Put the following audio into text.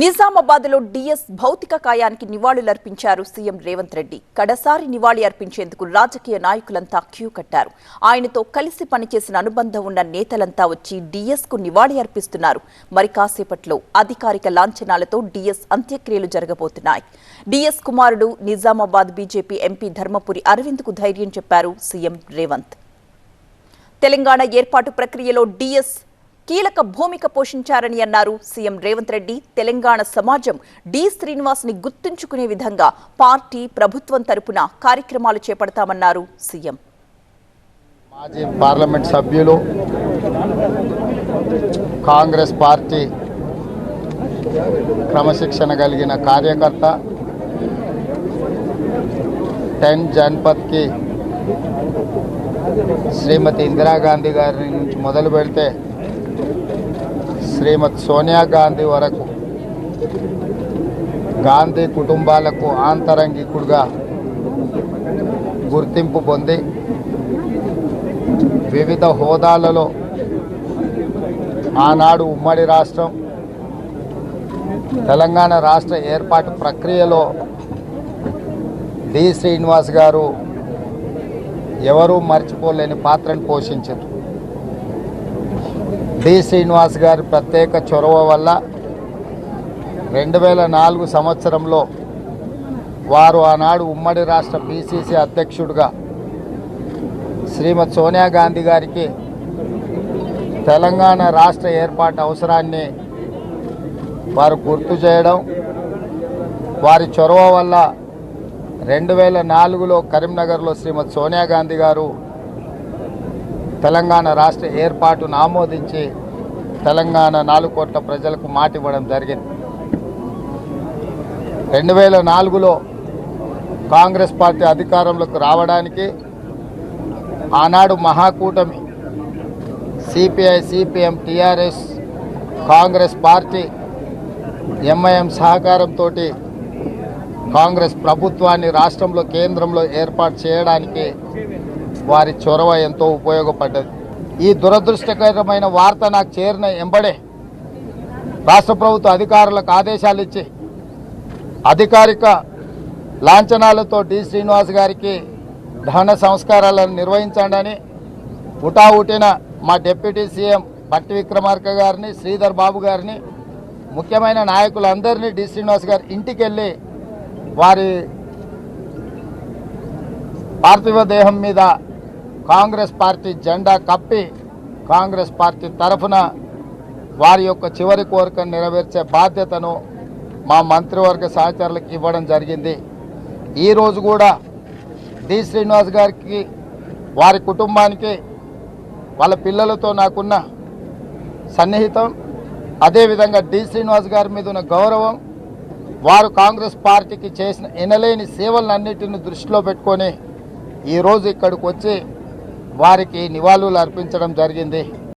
నిజామాబాద్లో డిఎస్ భౌతిక కాయానికి నివాళులర్పించారు సీఎం రేవంత్ రెడ్డి. కడసారి నివాళి అర్పించేందుకు రాజకీయ నాయకులంతా క్యూ కట్టారు. ఆయనతో కలిసి పనిచేసిన అనుబంధం ఉన్న నేతలంతా వచ్చి డిఎస్కు నివాళి అర్పిస్తున్నారు. మరి కాసేపట్లో అధికారిక లాంఛనాలతో డిఎస్ అంత్యక్రియలు జరగబోతున్నాయి. డిఎస్ కుమారుడు నిజామాబాద్ బీజేపీ ఎంపీ ధర్మపురి అరవింద్కు ధైర్యం చెప్పారు సీఎం రేవంత్. తెలంగాణ ఏర్పాటు ప్రక్రియలో డిఎస్ కీలక భూమిక పోషించారని అన్నారు సీఎం రేవంత్ రెడ్డి. తెలంగాణ సమాజం డి శ్రీనివాస్ని గుర్తుంచుకునే విధంగా పార్టీ ప్రభుత్వం తరపున కార్యక్రమాలు చేపడతామన్నారు సీఎం. మాజీ పార్లమెంట్ సభ్యులు కాంగ్రెస్ పార్టీ క్రమశిక్షణ కలిగిన కార్యకర్త టెన్ జన్పథ్కి శ్రీమతి ఇందిరాగాంధీ గారి నుంచి మొదలు పెడితే శ్రీమతి సోనియా గాంధీ వరకు గాంధీ కుటుంబాలకు ఆంతరంగికుడుగా గుర్తింపు పొంది వివిధ హోదాలలో ఆనాడు ఉమ్మడి రాష్ట్రం తెలంగాణ రాష్ట్ర ఏర్పాటు ప్రక్రియలో డి శ్రీనివాస్ గారు ఎవరూ మర్చిపోలేని పాత్రను పోషించారు. డి శ్రీనివాస్ గారి ప్రత్యేక చొరవ వల్ల రెండు వేల నాలుగు సంవత్సరంలో వారు ఆనాడు ఉమ్మడి రాష్ట్ర పిసిసి అధ్యక్షుడిగా శ్రీమతి సోనియా గాంధీ గారికి తెలంగాణ రాష్ట్ర ఏర్పాటు అవసరాన్ని వారు గుర్తు చేయడం వారి చొరవ వల్ల రెండు వేల నాలుగులో కరీంనగర్లో శ్రీమతి సోనియా గాంధీ గారు తెలంగాణ రాష్ట్ర ఏర్పాటును ఆమోదించి తెలంగాణ నాలుగు కోట్ల ప్రజలకు మాట ఇవ్వడం జరిగింది. రెండు వేల నాలుగులో కాంగ్రెస్ పార్టీ అధికారంలోకి రావడానికి ఆనాడు Mahakutami CPI CPM TRS Congress party MIM సహకారంతో కాంగ్రెస్ ప్రభుత్వాన్ని రాష్ట్రంలో కేంద్రంలో ఏర్పాటు చేయడానికి వారి చొరవ ఎంతో ఉపయోగపడ్డది. ఈ దురదృష్టకరమైన వార్త నాకు చేరిన ఎంబడే రాష్ట్ర ప్రభుత్వ అధికారులకు ఆదేశాలు ఇచ్చి అధికారిక లాంఛనాలతో డి. శ్రీనివాస్ గారికి దహన సంస్కారాలను నిర్వహించండి ఉటావుటిన మా డిప్యూటీ సీఎం భట్టి విక్రమార్క గారిని శ్రీధర్ బాబు గారిని ముఖ్యమైన నాయకులందరినీ డి. శ్రీనివాస్ గారి ఇంటికి వెళ్ళి వారి పార్థివ దేహం మీద కాంగ్రెస్ పార్టీ జెండా కప్పి కాంగ్రెస్ పార్టీ తరఫున వారి యొక్క చివరి కోరికను నెరవేర్చే బాధ్యతను మా మంత్రివర్గ సహచరులకు ఇవ్వడం జరిగింది. ఈరోజు కూడా డి శ్రీనివాస్ గారికి వారి కుటుంబానికి వాళ్ళ పిల్లలతో నాకున్న సన్నిహితం అదేవిధంగా డి శ్రీనివాస్ గారి మీద ఉన్న గౌరవం వారు కాంగ్రెస్ పార్టీకి చేసిన ఎనలేని సేవలన్నిటిని దృష్టిలో పెట్టుకొని ఈరోజు ఇక్కడికి వచ్చి వారికి నివాళులు అర్పించడం జరిగింది.